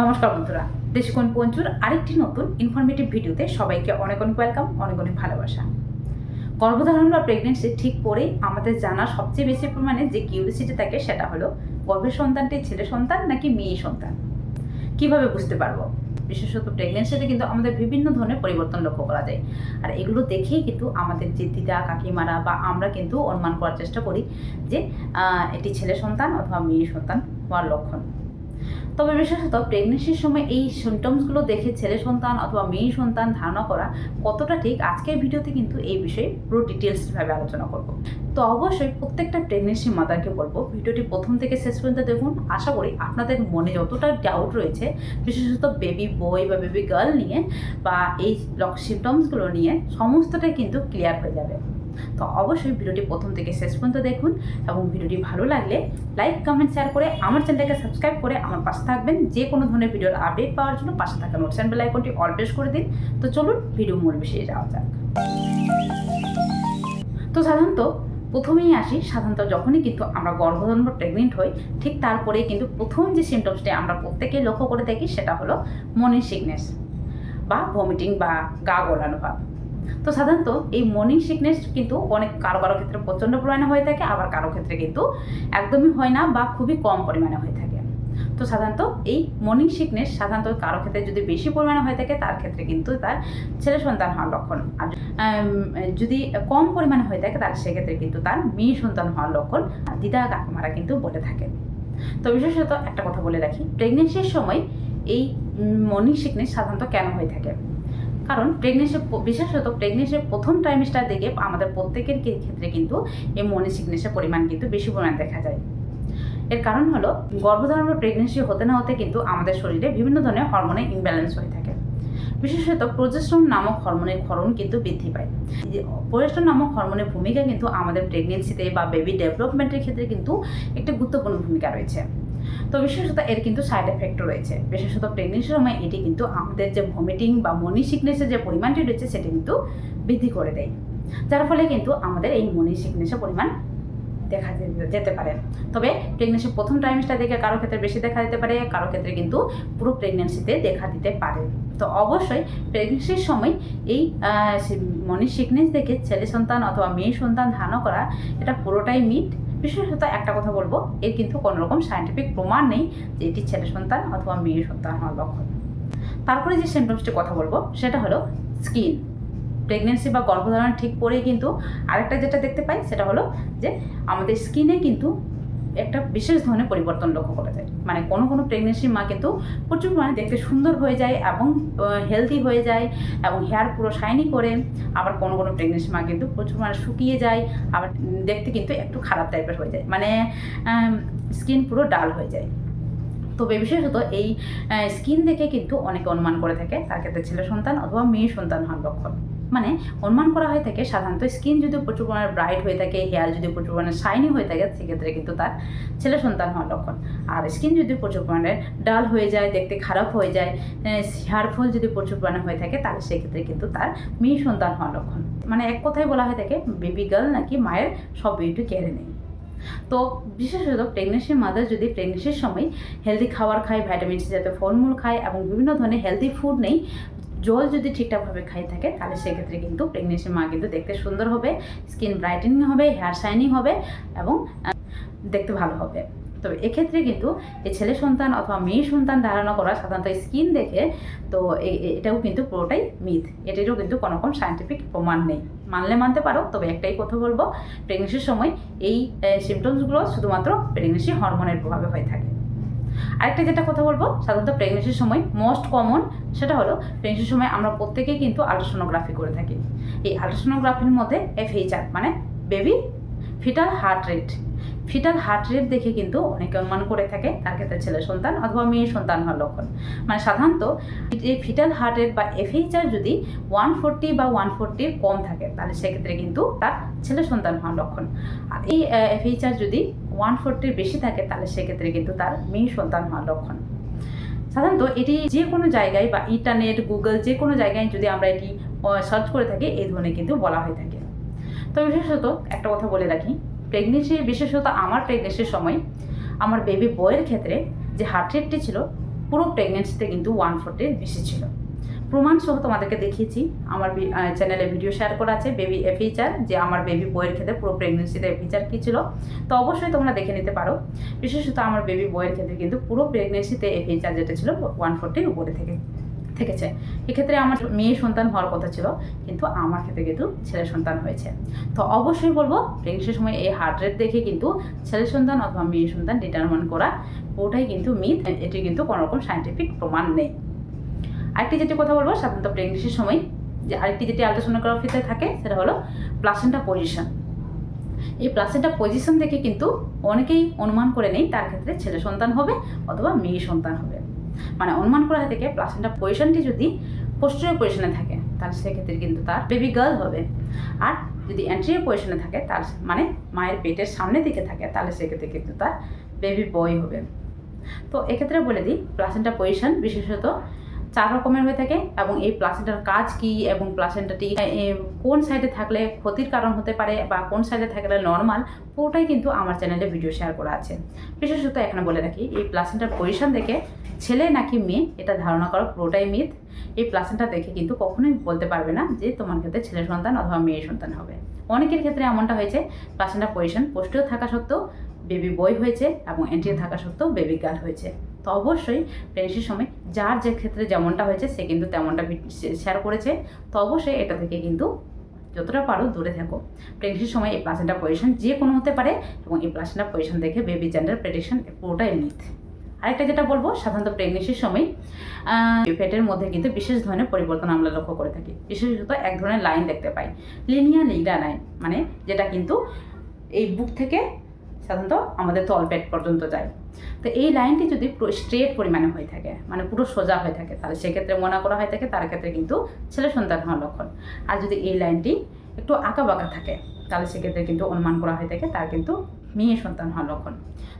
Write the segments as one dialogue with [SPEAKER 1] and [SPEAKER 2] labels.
[SPEAKER 1] নমস্কার বন্ধুরা, দেশকোণ পঞ্চুর আরেকটি নতুন ইনফরমেটিভ ভিডিওতে সবাইকে অনেক অনেক ওয়েলকাম অনেক অনেক ভালোবাসা। গর্ভধারণ বা প্রেগনেন্সি ঠিক পরেই আমাদের জানা সবচেয়ে বেশি পরিমাণে যে কিউরিসিটি থাকে সেটা হলো গর্ভের সন্তানটি ছেলে সন্তান নাকি মেয়ে সন্তান। কীভাবে বুঝতে পারব? বিশেষত প্রেগনেন্সিতে কিন্তু আমাদের বিভিন্ন ধরনের পরিবর্তন লক্ষ্য করা যায়। আর এগুলো দেখেই কিন্তু আমাদের যে দিদা, কাকিমারা বা আমরা কিন্তু অনুমান করার চেষ্টা করি যে এটি ছেলে সন্তান অথবা মেয়ে সন্তান হওয়ার লক্ষণ। তবে বিশেষত প্রেগনেন্সির সময় এই সিমটমসগুলো দেখে ছেলে সন্তান অথবা মেয়ে সন্তান ধারণা করা কতটা ঠিক, আজকের ভিডিওতে কিন্তু এই বিষয়ে পুরো ডিটেলসভাবে আলোচনা করব। তো অবশ্যই প্রত্যেকটা প্রেগনেন্সি মাদারকে বলব, ভিডিওটি প্রথম থেকে শেষ পর্যন্ত দেখুন। আশা করি আপনাদের মনে যতটা ডাউট রয়েছে, বিশেষত বেবি বয় বা বেবি গার্ল নিয়ে বা এই সিমটমসগুলো নিয়ে, সমস্তটাই কিন্তু ক্লিয়ার হয়ে যাবে। তো অবশ্যই ভিডিওটি প্রথম থেকে শেষ পর্যন্ত দেখুন এবং ভিডিওটি ভালো লাগলে লাইক কমেন্ট শেয়ার করে আমার চ্যানেলটাকে সাবস্ক্রাইব করে আমার পাশে থাকবেন। যে কোনো ধরনের ভিডিওর আপডেট পাওয়ার জন্য পাশে থাকা নোটিফিকেশন বেল আইকনটি অল প্রেস করে দিন। তো চলুন ভিডিও মূল বিষয়ে যাওয়া যাক। তো সাধারণত প্রথমেই আসি, সাধারণত যখনই কিন্তু আমরা গর্ভধারণ বা প্রেগনেন্ট হই, ঠিক তারপরে কিন্তু প্রথম যে সিমটমসটি আমরা প্রত্যেকেই লক্ষ্য করে থাকি সেটা হলো মর্নিং সিকনেস বা ভমিটিং বা গা গোলানো ভাব। তো সাধারণত এই মর্নিং সিকনেস কিন্তু অনেক কারও কারও ক্ষেত্রে প্রচণ্ড পরিমাণে হয়ে থাকে, আবার কারও ক্ষেত্রে কিন্তু একদমই হয় না বা খুবই কম পরিমাণে হয়ে থাকে। তো সাধারণত এই মর্নিং সিকনেস সাধারণত কারও ক্ষেত্রে যদি বেশি পরিমাণে হয়ে থাকে, তার ক্ষেত্রে কিন্তু তার ছেলে সন্তান হওয়ার লক্ষণ। আর যদি কম পরিমাণে হয়ে থাকে, তার সেক্ষেত্রে কিন্তু তার মেয়ে সন্তান হওয়ার লক্ষণ দিদা কাকিমারা কিন্তু বলে থাকেন। তো বিশেষত একটা কথা বলে রাখি প্রেগনেন্সির সময় এই মর্নিং সিকনেস সাধারণত কেন হয়ে থাকে? কারণ প্রেগনেন্সি বিশেষত প্রেগনেন্সির প্রথম ট্রাইমিস্টার দিকে আমাদের প্রত্যেকের ক্ষেত্রে কিন্তু এই মর্নিং সিকনেসের পরিমাণ কিন্তু বেশি পরিমাণে দেখা যায়। এর কারণ হলো গর্ভধারণ বা প্রেগনেন্সি হতে না হতে কিন্তু আমাদের শরীরে বিভিন্ন ধরনের হরমোনের ইমব্যালেন্স হয়ে থাকে। বিশেষত প্রজেস্ট্রন নামক হরমোনের ক্ষরণ কিন্তু বৃদ্ধি পায়। প্রজেস্ট্রন নামক হরমোনের ভূমিকা কিন্তু আমাদের প্রেগনেন্সিতে বা বেবি ডেভেলপমেন্টের ক্ষেত্রে কিন্তু একটা গুরুত্বপূর্ণ ভূমিকা রয়েছে। তো বিশেষত এর কিন্তু সাইড এফেক্ট রয়েছে। বিশেষত প্রেগনেন্সির সময় এটি কিন্তু আমাদের যে ভমিটিং বা মনি সিকনেসের যে পরিমাণটি রয়েছে, সেটি কিন্তু বৃদ্ধি করে দেয়। যার ফলে কিন্তু আমাদের এই মনি সিকনেসের পরিমাণ দেখা যেতে পারে। তবে প্রেগনেন্সির প্রথম ট্রাইমিস্টার দেখে কারও ক্ষেত্রে বেশি দেখা দিতে পারে, কারও ক্ষেত্রে কিন্তু পুরো প্রেগনেন্সিতে দেখা দিতে পারে। তো অবশ্যই প্রেগনেন্সির সময় এই মনি সিকনেস দেখে ছেলে সন্তান অথবা মেয়ে সন্তান ধারণা করা, এটা পুরোটাই মিট বিশেষত একটা কথা বলব, এর কিন্তু কোনো রকম সায়েন্টিফিক প্রমাণ নেই যে এটি ছেলে সন্তান অথবা মেয়ে সন্তান হওয়ার লক্ষণ। তারপরে যে সিমটমসটির কথা বলব, সেটা হলো স্কিন প্রেগনেন্সি বা গর্ভধারণ ঠিক পরেই কিন্তু আরেকটা যেটা দেখতে পাই, সেটা হলো যে আমাদের স্কিনে কিন্তু একটা বিশেষ ধরনের পরিবর্তন লক্ষ্য করা যায়। মানে কোনো কোনো প্রেগনেন্সির মা কিন্তু প্রচুর পরিমাণে দেখতে সুন্দর হয়ে যায় এবং হেলদি হয়ে যায় এবং হেয়ার পুরো শাইনি করে। আবার কোনো কোনো প্রেগনেন্সি মা কিন্তু প্রচুর পরিমাণে শুকিয়ে যায়, আবার দেখতে কিন্তু একটু খারাপ টাইপের হয়ে যায়। মানে স্কিন পুরো ডাল হয়ে যায়। তবে বিশেষত এই স্কিন দেখে কিন্তু অনেকে অনুমান করে থাকে, তার ক্ষেত্রে ছেলে সন্তান অথবা মেয়ে সন্তান হওয়ার লক্ষণ। মানে অনুমান করা হয়ে থাকে, সাধারণত স্কিন যদি প্রচুর পরিমাণে ব্রাইট হয়ে থাকে হেয়ার যদি প্রচুর পরিমাণে শাইনি হয়ে থাকে, সেক্ষেত্রে কিন্তু তার ছেলে সন্তান হওয়ার লক্ষণ। আর স্কিন যদি প্রচুর পরিমাণে ডাল হয়ে যায়, দেখতে খারাপ হয়ে যায় হেয়ার ফল যদি প্রচুর পরিমাণে হয়ে থাকে, তাহলে সেক্ষেত্রে কিন্তু তার মেয়ে সন্তান হওয়ার লক্ষণ। মানে এক কথায় বলা হয়ে থাকে বেবি গার্ল নাকি মায়ের সব বিউটি কেড়ে নেয় তো বিশেষত প্রেগনেন্সির মাদার যদি প্রেগনেন্সির সময় হেলদি খাবার খায় ভিটামিন সি জাতীয় ফলমূল খায় এবং বিভিন্ন ধরনের হেলদি ফুড নেই জল যদি ঠিকঠাকভাবে খাই থাকে, তাহলে সেক্ষেত্রে কিন্তু প্রেগনেন্সির মা কিন্তু দেখতে সুন্দর হবে স্কিন ব্রাইটেনিং হবে হেয়ার শাইনিং হবে এবং দেখতে ভালো হবে। তবে এক্ষেত্রে কিন্তু এই ছেলে সন্তান অথবা মেয়ে সন্তান ধারণা করা সাধারণত স্কিন দেখে, তো এটাও কিন্তু পুরোটাই মিথ এটিরও কিন্তু কোনো রকম সায়েন্টিফিক প্রমাণ নেই। মানলে মানতে পারো, তবে একটাই কথা বলব প্রেগনেন্সির সময় এই সিমটমসগুলো শুধুমাত্র প্রেগনেন্সি হরমোনের প্রভাবে হয়ে থাকে। আরেকটা যেটা কথা বলব, সাধারণত প্রেগনেন্সির সময় মোস্ট কমন সেটা হলো প্রেগনেন্সির সময় আমরা প্রত্যেকেই কিন্তু আল্ট্রাসোনোগ্রাফি করে থাকি। এই আল্ট্রাসোনোগ্রাফির মধ্যে এফএইচআর মানে baby fetal heart rate fetal heart rate দেখে কিন্তু অনেকে অনুমান করে থাকে, তার ক্ষেত্রে ছেলে সন্তান অথবা মেয়ে সন্তান হওয়ার লক্ষণ। মানে সাধারণত এই ফিটাল হার্ট রেট বা এফএইচআর যদি ওয়ান ফোরটি বা ওয়ান ফোরটির কম থাকে, তাহলে সেক্ষেত্রে কিন্তু তার ছেলে সন্তান হওয়ার লক্ষণ। আর এই এফএইচআর যদি ওয়ান ফোরটির বেশি থাকে, তাহলে সেক্ষেত্রে কিন্তু তার মেয়ে সন্তান হওয়ার লক্ষণ। সাধারণত এটি যে কোনো জায়গায় বা ইন্টারনেট গুগল যে কোনো জায়গায় যদি আমরা এটি সার্চ করে থাকি, এই ধরনের কিন্তু বলা হয়ে থাকে। তো বিশেষত একটা কথা বলে রাখি প্রেগনেন্সি বিশেষত আমার প্রেগনেন্সির সময়, আমার বেবি বয়ের ক্ষেত্রে যে হার্ট রেটটি ছিল, পুরো প্রেগনেন্সিতে কিন্তু ওয়ান ফোর্টির বেশি ছিল। প্রমাণ সহ তোমাদেরকে দেখিয়েছি, আমার চ্যানেলে ভিডিও শেয়ার করা আছে বেবি এফিচার যে আমার বেবি বইয়ের ক্ষেত্রে পুরো প্রেগনেন্সিতে এফিচার কী ছিল। তো অবশ্যই তোমরা দেখে নিতে পারো। বিশেষত আমার বেবি বইয়ের ক্ষেত্রে কিন্তু পুরো প্রেগনেন্সিতে এফিচার যেটা ছিল ওয়ান ফোর্টির উপরে থেকে। থেকেছে। এক্ষেত্রে আমার মেয়ে সন্তান হওয়ার কথা ছিল, কিন্তু আমার ক্ষেত্রে কিন্তু ছেলে সন্তান হয়েছে। তো অবশ্যই বলব, প্রেগনেন্সির সময় এই হার্ট রেট দেখে কিন্তু ছেলে সন্তান অথবা মেয়ে সন্তান ডিটারমাইন করা, ওটাই কিন্তু মিথ এটি কিন্তু কোনো রকম সাইন্টিফিক প্রমাণ নেই। আরেকটি যেটি কথা বলব, সাধারণত প্রেগনেন্সির সময় যে আরেকটি যেটি আলট্রাসোনোগ্রাফিতে থাকে, সেটা হলো প্লাসেন্টা পজিশন এই প্লাসেন্টা পজিশন থেকে কিন্তু অনেকেই অনুমান করে নেই, তার ক্ষেত্রে ছেলে সন্তান হবে অথবা মেয়ে সন্তান হবে। মানে অনুমান করা হয়ে থেকে প্লাসেন্টা পজিশনটি যদি পোস্টেরিয়র পজিশনে থাকে, তাহলে সেক্ষেত্রে কিন্তু তার বেবি গার্ল হবে। আর যদি অ্যান্ট্রিয়ার পজিশনে থাকে তার মানে মায়ের পেটের সামনের দিকে থাকে, তাহলে সেক্ষেত্রে কিন্তু তার বেবি বয় হবে। তো এক্ষেত্রে বলে দিই প্লাসেন্টা পজিশন বিশেষত চার রকমের হয়ে থাকে এবং এই প্লাসেন্টার কাজ কি এবং প্লাসেন্টাটি কোন সাইডে থাকলে ক্ষতির কারণ হতে পারে বা কোন সাইডে থাকলে নর্মাল পুরোটাই কিন্তু আমার চ্যানেলে ভিডিও শেয়ার করা আছে। বিশেষত এখানে বলে রাখি, এই প্লাসেন্টার পজিশন দেখে ছেলে নাকি মেয়ে, এটা ধারণা করা পুরোটাই মিথ এই প্লাসেন্টা দেখে কিন্তু কখনোই বলতে পারবে না যে তোমার ক্ষেত্রে ছেলে সন্তান অথবা মেয়ে সন্তান হবে। অনেকের ক্ষেত্রে এমনটা হয়েছে প্লাসেন্টার পজিশন পোস্টেও থাকা সত্ত্বেও বেবি বয় হয়েছে এবং এন্ট্রিও থাকা সত্ত্বেও বেবি গার্ল হয়েছে। তো অবশ্যই প্রেগনেন্সির সময় যার যে ক্ষেত্রে যেমনটা হয়েছে, সে কিন্তু তেমনটা শেয়ার করেছে। তো অবশ্যই এটা থেকে কিন্তু যতটা পারো দূরে থাকো। প্রেগনেন্সির সময় এই প্লাসেন্টা পজিশন যে কোনো হতে পারে এবং এই প্লাসেন্টা পজিশন দেখে বেবি জেন্ডার প্রেডিকশন পুরোটাই মিথ আরেকটা যেটা বলব, সাধারণত প্রেগনেন্সির সময় পেটের মধ্যে কিন্তু বিশেষ ধরনের পরিবর্তন আমরা লক্ষ্য করে থাকি। বিশেষত এক ধরনের লাইন দেখতে পাই। লিনিয়ার লিগা লাইন মানে যেটা কিন্তু এই বুক থেকে সাধারণত আমাদের তলপেট পর্যন্ত যায়। তো এই লাইনটি যদি স্ট্রেট পরিমাণে হয়ে থাকে মানে পুরো সোজা হয়ে থাকে, তাহলে সেক্ষেত্রে মনে করা হয়ে থাকে তার ক্ষেত্রে কিন্তু ছেলে সন্তান হওয়ার লক্ষণ। আর যদি এই লাইনটি একটু আঁকা বাঁকা থাকে, তাহলে সেক্ষেত্রে কিন্তু অনুমান করা হয়ে থাকে, তার কিন্তু মেয়ে সন্তান হওয়ার লক্ষণ।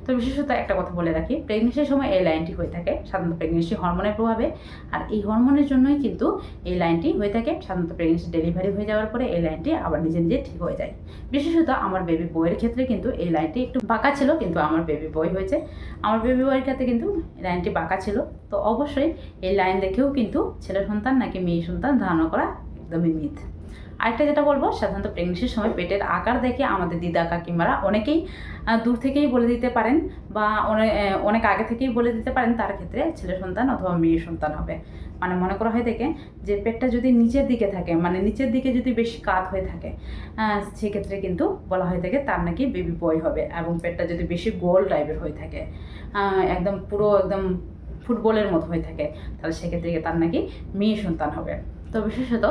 [SPEAKER 1] তো বিশেষত একটা কথা বলে রাখি প্রেগনেন্সির সময় এই লাইনটি হয়ে থাকে, সাধারণত প্রেগনেন্সি হরমোনের প্রভাবে। আর এই হরমোনের জন্যই কিন্তু এই লাইনটি হয়ে থাকে, সাধারণত প্রেগনেন্সি ডেলিভারি হয়ে যাওয়ার পরে এই লাইনটি আবার নিজে নিজে ঠিক হয়ে যায়। বিশেষত আমার বেবি বইয়ের ক্ষেত্রে কিন্তু এই লাইনটি একটু বাঁকা ছিল, কিন্তু আমার বেবি বই হয়েছে। আমার বেবি বইয়ের ক্ষেত্রে কিন্তু লাইনটি বাঁকা ছিল। তো অবশ্যই এই লাইন দেখেও কিন্তু ছেলে সন্তান নাকি মেয়ে সন্তান ধারণা করা একদমই মিথ। আরেকটা যেটা বলব, সাধারণত প্রেগনেন্সির সময় পেটের আকার দেখে আমাদের দিদা কাকিমারা অনেকেই দূর থেকেই বলে দিতে পারেন বা অনেক আগে থেকেই বলে দিতে পারেন তার ক্ষেত্রে ছেলে সন্তান অথবা মেয়ে সন্তান হবে। মানে মনে করা হয় দেখে যে পেটটা যদি নিচের দিকে থাকে মানে নিচের দিকে যদি বেশি কাত হয়ে থাকে সেক্ষেত্রে কিন্তু বলা হয়ে থাকে তার নাকি বেবি বয় হবে এবং পেটটা যদি বেশি গোল টাইপের হয়ে থাকে একদম পুরো একদম ফুটবলের মতো হয়ে থাকে, তাহলে সেক্ষেত্রে তার নাকি মেয়ে সন্তান হবে। তো বিশেষত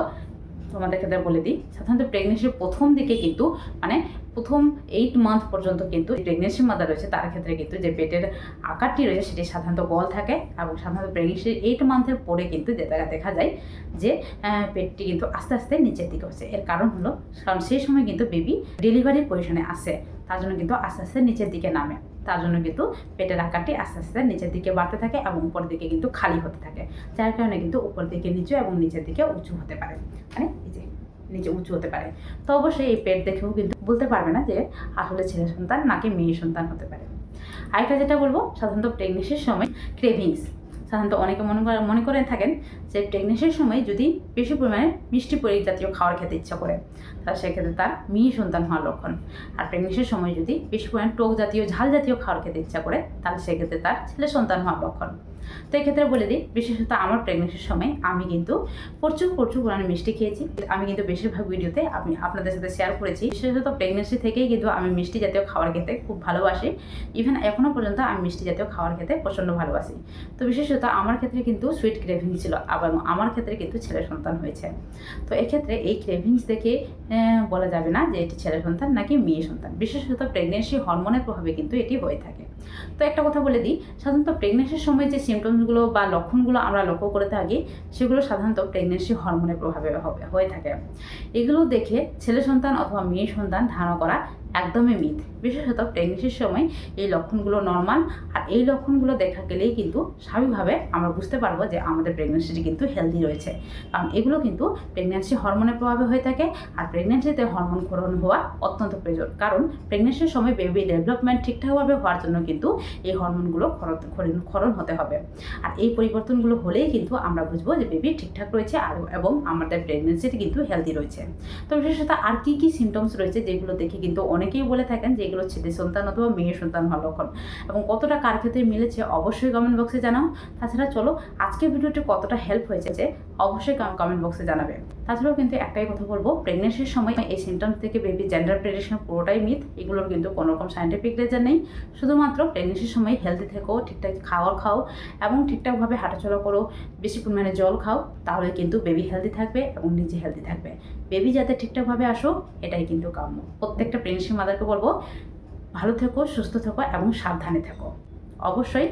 [SPEAKER 1] তোমাদের ক্ষেত্রে বলে দিই। সাধারণত প্রেগনেন্সির প্রথম দিকে কিন্তু মানে প্রথম এইট মান্থ পর্যন্ত কিন্তু প্রেগনেন্সি মাদার রয়েছে, তার ক্ষেত্রে কিন্তু যে পেটের আকারটি রয়েছে সেটি সাধারণত গল থাকে এবং সাধারণত প্রেগনেন্সির এইট মান্থের পরে কিন্তু দেখা যায় যে পেটটি কিন্তু আস্তে আস্তে নিচের দিকে হচ্ছে। এর কারণ হলো, কারণ সেই সময় কিন্তু বেবি ডেলিভারির পজিশনে আসে, তার জন্য কিন্তু আস্তে আস্তে নিচের দিকে নামে। তার জন্য কিন্তু পেটের আকারটি আস্তে আস্তে নিচের দিকে বাড়তে থাকে এবং উপর দিকে কিন্তু খালি হতে থাকে, যার কারণে কিন্তু উপর দিকে নিচু এবং নিচের দিকে উঁচু হতে পারে। মানে নিচে উঁচু হতে পারে। তো অবশ্যই এই পেট দেখেও কিন্তু বলতে পারবে না যে আসলে ছেলে সন্তান নাকি মেয়ে সন্তান হতে পারে। আরেকটা যেটা বলব, সাধারণত প্রেগনেন্সির সময় ক্রেভিংস সাধারণত অনেকে মনে করে মনে করে থাকেন যে প্রেগনেন্সির সময় যদি বেশি পরিমাণে মিষ্টি পরি জাতীয় খাবার খেতে ইচ্ছা করে, তাহলে সেক্ষেত্রে তার মেয়ে সন্তান হওয়ার লক্ষণ। আর প্রেগনেন্সির সময় যদি বেশি পরিমাণে টক জাতীয়, ঝাল জাতীয় খাবার খেতে ইচ্ছা করে, তাহলে সেক্ষেত্রে তার ছেলে সন্তান হওয়ার লক্ষণ। তো এক্ষেত্রে বলে দিই, বিশেষত আমার প্রেগনেন্সির সময় আমি কিন্তু প্রচুর প্রচুর পরিমাণে মিষ্টি খেয়েছি। আমি কিন্তু বেশিরভাগ ভিডিওতে আমি আপনাদের সাথে শেয়ার করেছি। বিশেষত প্রেগনেন্সি থেকেই কিন্তু আমি মিষ্টি জাতীয় খাবার খেতে খুব ভালোবাসি। ইভেন এখনও পর্যন্ত আমি মিষ্টি জাতীয় খাবার খেতে প্রচণ্ড ভালোবাসি। তো বিশেষত আমার ক্ষেত্রে কিন্তু সুইট ক্রেভিং ছিল এবং আমার ক্ষেত্রে কিন্তু ছেলে সন্তান হয়েছে। তো এক্ষেত্রে এই ক্রেভিংস দেখে বলা যাবে না যে এটি ছেলে সন্তান নাকি মেয়ে সন্তান। বিশেষত প্রেগনেন্সি হরমোনের প্রভাবে কিন্তু এটি হয়ে থাকে। তো একটা কথা বলে দিই, সাধারণত প্রেগনেন্সির সময় যে সিমটমসগুলো বা লক্ষণগুলো আমরা লক্ষ্য করে থাকি, সেগুলো সাধারণত প্রেগনেন্সি হরমোনের প্রভাবে হয়ে থাকে। এগুলো দেখে ছেলে সন্তান অথবা মেয়ে সন্তান ধারণা করা একদমই মিথ। বিশেষত প্রেগনেন্সির সময় এই লক্ষণগুলো নর্মাল আর এই লক্ষণগুলো দেখা গেলেই কিন্তু স্বাভাবিকভাবে আমরা বুঝতে পারব যে আমাদের প্রেগনেন্সিটি কিন্তু হেলদি রয়েছে। কারণ এগুলো কিন্তু প্রেগনেন্সি হরমোনের প্রভাবে হয়ে থাকে, আর প্রেগনেন্সিতে হরমোন ক্ষরণ হওয়া অত্যন্ত প্রয়োজন। কারণ প্রেগনেন্সির সময় বেবি ডেভেলপমেন্ট ঠিকঠাকভাবে হওয়ার জন্য কিন্তু এই হরমোনগুলো ক্ষরণ হতে হবে। আর এই পরিবর্তনগুলো হলেই কিন্তু আমরা বুঝব যে বেবি ঠিকঠাক রয়েছে, আর এবং আমাদের প্রেগনেন্সিটি কিন্তু হেলদি রয়েছে। তো বিশেষত আর কী কী সিমটমস রয়েছে যেগুলো দেখে কিন্তু অনেকেই বলে থাকেন যে এগুলো ছেলে সন্তান অথবা মেয়ে সন্তান হওয়ার লক্ষণ এবং কতটা কার ক্ষেত্রে মিলেছে অবশ্যই কমেন্ট বক্সে জানাও। তাছাড়া চলো, আজকের ভিডিওটি কতটা হেল্প হয়েছে যে অবশ্যই কমেন্ট বক্সে জানাবে। তাছাড়াও কিন্তু একটাই কথা বলব প্রেগনেন্সির সময় এই সিমটমস থেকে বেবি জেন্ডার প্রেডিকশন পুরোটাই মিথ এগুলোর কিন্তু কোনো রকম সাইন্টিফিক রিজন নেই। শুধুমাত্র প্রেগনেন্সির সময় হেলদি থেকো, ঠিকঠাক খাওয়ার খাও এবং ঠিকঠাকভাবে হাঁটাচলা করো, বেশি পরিমাণে জল খাও, তাহলে কিন্তু বেবি হেলদি থাকবে এবং নিজে হেলদি থাকবে। বেবি যাতে ঠিকঠাকভাবে আসো, এটাই কিন্তু কাম্য। প্রত্যেকটা প্রেগনেন্সি মাদারকে বলব, ভালো থেকো, সুস্থ থেকো এবং সাবধানে থেকো। অবশ্যই,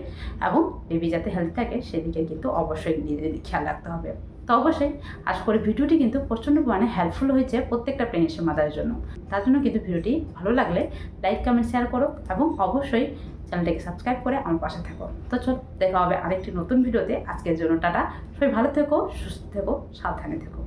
[SPEAKER 1] এবং বেবি যাতে হেলদি থাকে, সেদিকে কিন্তু অবশ্যই নিজেদের খেয়াল রাখতে হবে। তো অবশ্যই আশা করি ভিডিওটি কিন্তু প্রচণ্ড পরিমাণে হেল্পফুল হয়েছে প্রত্যেকটা প্রেগনেন্সি মাদারের জন্য। তার জন্য কিন্তু ভিডিওটি ভালো লাগলে লাইক কমেন্ট শেয়ার করো এবং অবশ্যই চ্যানেলটাকে সাবস্ক্রাইব করে আমার পাশে থাকো। তো চল, দেখা হবে আরেকটি নতুন ভিডিওতে। আজকের জন্য টাটা। সবাই ভালো থেকো, সুস্থ থেকো, সাবধানে থেকো।